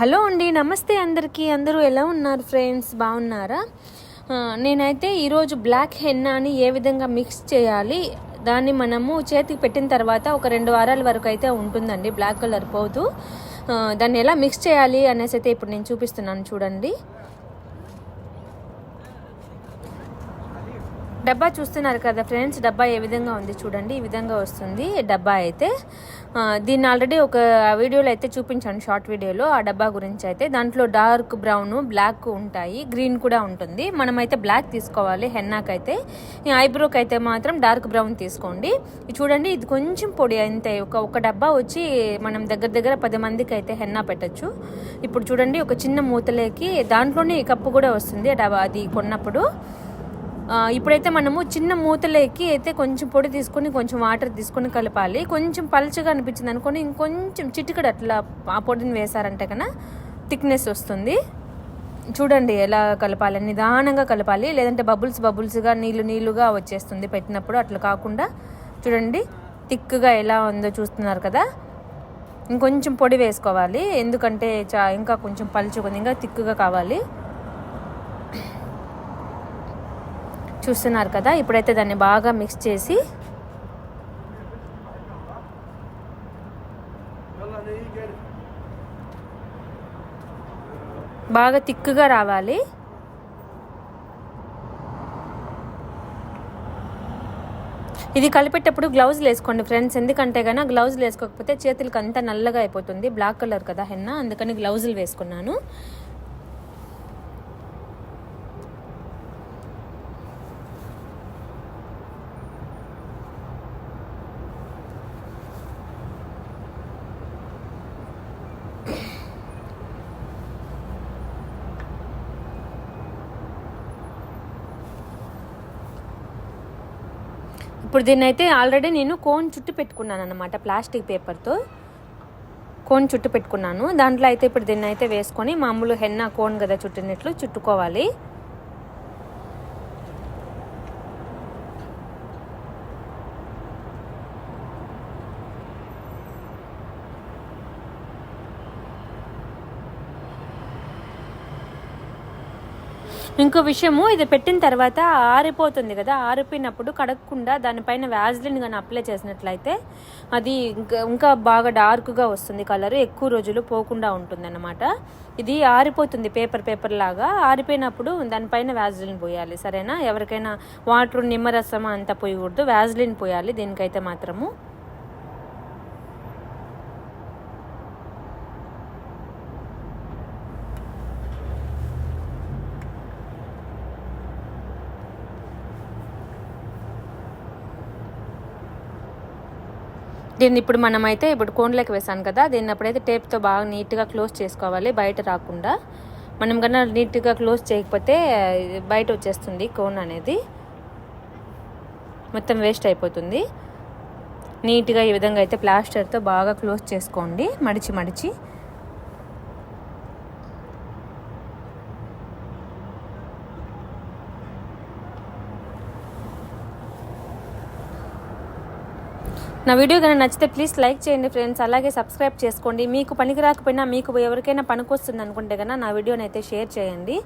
Hello అండి నమస్తే అందరికీ. అందరూ ఎలా ఉన్నారు ఫ్రెండ్స్? బాగున్నారా? నేనైతే ఈరోజు బ్లాక్ హెన్నాని ఏ విధంగా మిక్స్ చేయాలి దాన్ని మనము చేతికి పెట్టిన తర్వాత ఒక రెండు వారాల వరకు అయితే ఉంటుందండి బ్లాక్ కలర్ పోతూ. దాన్ని ఎలా మిక్స్ చేయాలి అనేసి అయితే ఇప్పుడు నేను చూపిస్తున్నాను చూడండి. డబ్బా చూస్తున్నారు కదా ఫ్రెండ్స్ డబ్బా ఏ విధంగా ఉంది చూడండి ఈ విధంగా వస్తుంది. డబ్బా అయితే దీన్ని ఆల్రెడీ ఒక వీడియోలో అయితే చూపించాను షార్ట్ వీడియోలో. ఆ డబ్బా గురించి అయితే దాంట్లో డార్క్ బ్రౌన్ బ్లాక్ ఉంటాయి గ్రీన్ కూడా ఉంటుంది. మనమైతే బ్లాక్ తీసుకోవాలి హెన్నాక్ అయితే. ఈ ఐబ్రోకి అయితే మాత్రం డార్క్ బ్రౌన్ తీసుకోండి. ఇది చూడండి ఇది కొంచెం పొడి అంతే ఒక ఒక డబ్బా వచ్చి మనం దగ్గర దగ్గర పది మందికి అయితే హెన్నా పెట్టచ్చు. ఇప్పుడు చూడండి ఒక చిన్న మూతలేకి దాంట్లోనే కప్పు కూడా వస్తుంది ఆ డబ్బా అది కొన్నప్పుడు. ఇప్పుడైతే మనము చిన్న మూతలేకి అయితే కొంచెం పొడి తీసుకొని కొంచెం వాటర్ తీసుకొని కలపాలి. కొంచెం పలుచగా అనిపించింది అనుకోని ఇంకొంచెం చిటికడు అట్లా ఆ పొడిని వేసారంటే కన్నా థిక్నెస్ వస్తుంది. చూడండి ఎలా కలపాలి. నిదానంగా కలపాలి. లేదంటే బబుల్స్ బబుల్స్గా నీళ్ళు నీళ్ళుగా వచ్చేస్తుంది పెట్టినప్పుడు. అట్లా కాకుండా చూడండి థిక్గా ఎలా ఉందో చూస్తున్నారు కదా. ఇంకొంచెం పొడి వేసుకోవాలి. ఎందుకంటే చా ఇంకా కొంచెం పలుచుకుంది ఇంకా థిక్గా కావాలి. చూస్తున్నారు కదా ఇప్పుడైతే దాన్ని బాగా మిక్స్ చేసి. బాగా తిక్కుగా రావాలి. ఇది కలిపేటప్పుడు గ్లౌజ్లు వేసుకోండి ఫ్రెండ్స్ ఎందుకంటే కన్నా గ్లౌజ్లు వేసుకోకపోతే చేతులకి అంతా నల్లగా అయిపోతుంది బ్లాక్ కలర్ కదా హెన్న అందుకని గ్లౌజులు వేసుకున్నాను. ఇప్పుడు దీన్ని అయితే ఆల్రెడీ నేను కోన్ చుట్టూ పెట్టుకున్నాను అనమాట ప్లాస్టిక్ పేపర్తో. కోన్ చుట్టూ పెట్టుకున్నాను. దాంట్లో అయితే ఇప్పుడు దీన్ని అయితే వేసుకొని మామూలు హెన్న కోన్ కదా చుట్టినట్లు చుట్టుకోవాలి. ఇంకో విషయము ఇది పెట్టిన తర్వాత ఆరిపోతుంది కదా ఆరిపోయినప్పుడు కడగకుండా దానిపైన వ్యాజ్లిన్ కానీ అప్లై చేసినట్లయితే అది ఇంకా ఇంకా బాగా డార్క్గా వస్తుంది కలర్ ఎక్కువ రోజులు పోకుండా ఉంటుంది అనమాట ఇది ఆరిపోతుంది పేపర్ పేపర్ లాగా. ఆరిపోయినప్పుడు దానిపైన వ్యాజ్లిన్ పోయాలి సరేనా? ఎవరికైనా వాటర్ నిమ్మరసం అంతా పోయకూడదు వ్యాజ్లిన్ పోయాలి దీనికైతే మాత్రము. దీన్ని ఇప్పుడు మనమైతే ఇప్పుడు కోన్లోకి వేసాను కదా దీన్ని అప్పుడైతే టేప్తో బాగా నీట్గా క్లోజ్ చేసుకోవాలి బయట రాకుండా. మనం కన్నా నీట్గా క్లోజ్ చేయకపోతే బయట వచ్చేస్తుంది కోన్ అనేది. మొత్తం వేస్ట్ అయిపోతుంది. నీట్గా ఈ విధంగా అయితే ప్లాస్టర్తో బాగా క్లోజ్ చేసుకోండి మడిచి మడిచి. నా వీడియో కనుక నచ్చితే ప్లీజ్ లైక్ చేయండి ఫ్రెండ్స్ అలాగే సబ్స్క్రైబ్ చేసుకోండి. మీకు పనికి రాకపోయినా మీకు ఎవరికైనా పనికొస్తుంది అనుకుంటే కన్నా నా వీడియోని అయితే షేర్ చేయండి.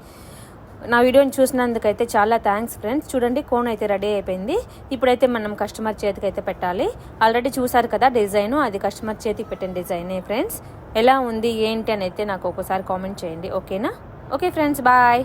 నా వీడియోని చూసినందుకైతే చాలా థ్యాంక్స్ ఫ్రెండ్స్ చూడండి కోన్ అయితే రెడీ అయిపోయింది. ఇప్పుడైతే మనం కస్టమర్ చేతికి అయితే పెట్టాలి. ఆల్రెడీ చూసారు కదా డిజైన్ అది కస్టమర్ చేతికి పెట్టిన డిజైనే ఫ్రెండ్స్ ఎలా ఉంది ఏంటి అని అయితే నాకు ఒకసారి కామెంట్ చేయండి. ఓకేనా ఓకే ఫ్రెండ్స్ బాయ్